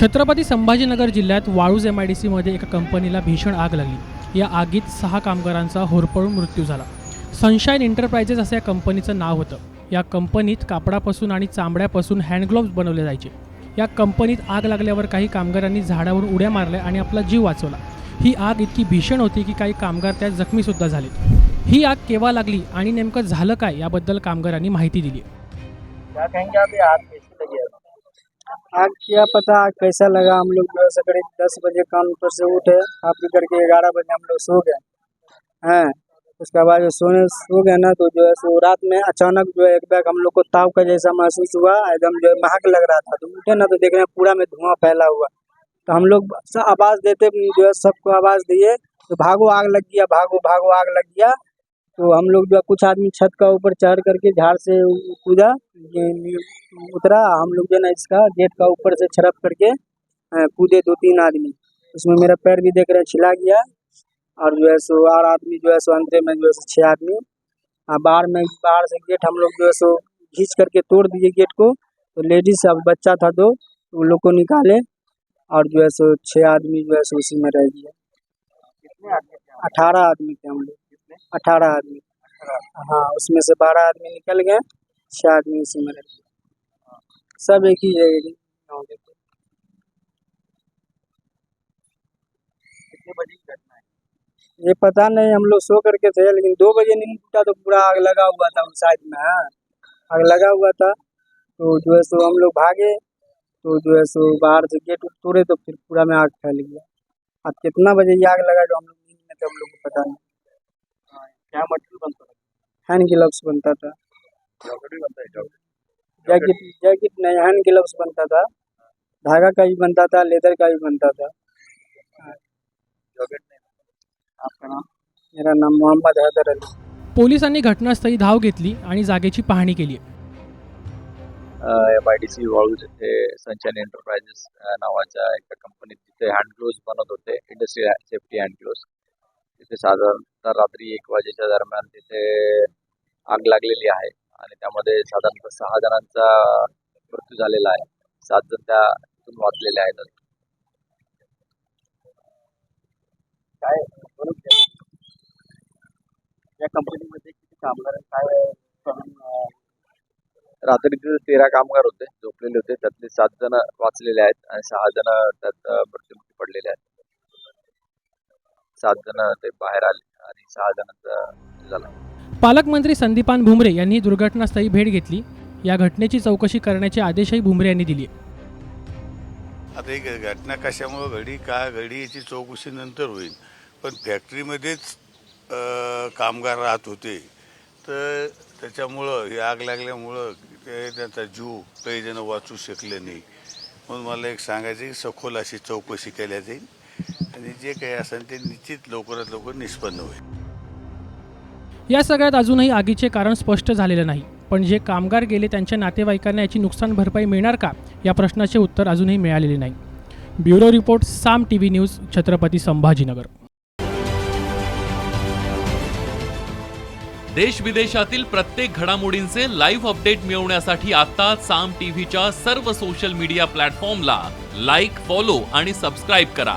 छत्रपती संभाजीनगर जिल्ह्यात Waluj M I D सीमध्ये एका कंपनीला भीषण आग लागली. या आगीत सहा कामगारांचा होरपळून मृत्यू झाला. सनशाईन एंटरप्राइजेस असं या कंपनीचं नाव होतं. या कंपनीत कापडापासून आणि चांबड्यापासून हँडग्लोव्ज बनवले जायचे. या कंपनीत आग लागल्यावर काही कामगारांनी झाडावरून उड्या मारल्या आणि आपला जीव वाचवला. ही आग इतकी भीषण होती की काही कामगार त्यात जखमीसुद्धा झालेत. ही आग केव्हा लागली आणि नेमकं झालं काय याबद्दल कामगारांनी माहिती दिली. आग क्या पता आग कैसा लगा हम लोग जो है सकडे दस बजे काम पर से उठे। खा पी करके ग्यारह बजे हम लोग सो गए। हैं, उसके बाद जो सोने, सो गए ना तो जो है सो रात में अचानक जो है एक बैग हम लोग को ताव का जैसा महसूस हुआ, एकदम जो है महक लग रहा था। तो उठे ना तो देख रहे हैं पूरा में धुआँ फैला हुआ। तो हम लोग आवाज़ देते, जो है सबको आवाज़ दिए तो भागो आग लग गया, भागो भागो आग लग गया। तो हम लोग जो कुछ आदमी छत का ऊपर चढ़ करके झाड़ से कूदा उतरा, हम लोग जो ना इसका गेट का ऊपर से छड़प करके कूदे दो तीन आदमी। उसमें मेरा पैर भी देख रहे छिला गया। और जो है सो, और आदमी जो है सो अंतरे में जो है सो छः आदमी। बाहर में, बाहर से गेट हम लोग जो है सो, खींच करके तोड़ दिए गेट को। तो लेडीज़, अब बच्चा था दो, उन लोग को निकाले। और जो है सो छः आदमी जो है सो, उसी में रह गया? अठारह आदमी थे हम लोग। अठारह आदमी। हाँ उसमें से बारह आदमी निकल गए छः आदमी उसी में रह सब एक ही जगह। कितने बजे की घटना है? ये पता नहीं हम लोग सो करके थे लेकिन दो बजे नींद टूटा तो पूरा आग लगा हुआ था उस साइड में हाँ। आग लगा हुआ था तो जो है सो हम लोग भागे तो जो है सो बाहर से गेट तोड़े तो फिर पूरा में आग फैल गया। अब कितना बजे ये आग लगा जो हम लोग नींद में थे हम लोग को पता नहीं। हाँ, क्या मटेरियल बनता था हैंड ग्लव्स बनता था जॉकेट भी बनता है जॉकेट जैकेट जैकेट नहीं हैंड ग्लव्स बनता था धागा का भी बनता था लेदर का भी बनता था जॉकेट नहीं. बनता। आपका नाम मेरा नाम मोहम्मद हैदर अली. पोलिसांनी घटनास्थळी धाव घेतली आणि जागेची पाहणी केली. M I D C Waluj येथे सनशाईन एंटरप्राइजेस नावाच्या एका कंपनीत तिथे हँड ग्लोव्ज बनवत होते इंडस्ट्रियल सेफ्टी हँड ग्लोव्ज तिथे साधारणतः रात्री एक वाजेच्या दरम्यान तिथे आग लागलेली आहे. आणि त्यामध्ये साधारणतः सहा जणांचा मृत्यू झालेला आहे. सात जण त्यातून वाचलेले आहेत. काय? या कंपनीमध्ये किती कामगार? काय रात्री तिथे तेरा कामगार होते झोपलेले होते. त्यातले सात जण वाचलेले आहेत आणि सहा जण त्यात मृत्युमुखी पडलेले आहेत. सात जण ते बाहेर आले आणि सहा जणांचा झाला. पालकमंत्री संदीपान भुमरे यांनी दुर्घटनास्थळी भेट घेतली. या घटनेची चौकशी करण्याचे आदेशही भुमरे यांनी दिले. आता ही घटना कशामुळं घडी का घडी याची चौकशी नंतर होईल. पण फॅक्टरीमध्येच अं, कामगार राहत होते. तर त्याच्यामुळं ही आग लागल्यामुळं ते त्यांचा जीव काही जण वाचू शकले नाही. म्हणून मला एक सांगायचं की सखोल अशी चौकशी केल्या जाईल. आणि जे काही असेल ते निश्चित लवकरात लवकर निष्पन्न होईल. या सगळ्यात अजूनही आगीचे कारण स्पष्ट झालेलं नाही. पण जे कामगार गेले त्यांच्या नातेवाईकांना याची नुकसान भरपाई मिळणार का? या प्रश्नाचे उत्तर अजूनही मिळालेले नाही. Bureau report Saam T V news Chhatrapati Sambhajinagar. देश विदेशातील प्रत्येक घडामोडींचे लाईव्ह अपडेट मिळवण्यासाठी आता साम टीव्हीच्या सर्व सोशल मीडिया प्लॅटफॉर्मला लाईक फॉलो आणि सबस्क्राईब करा.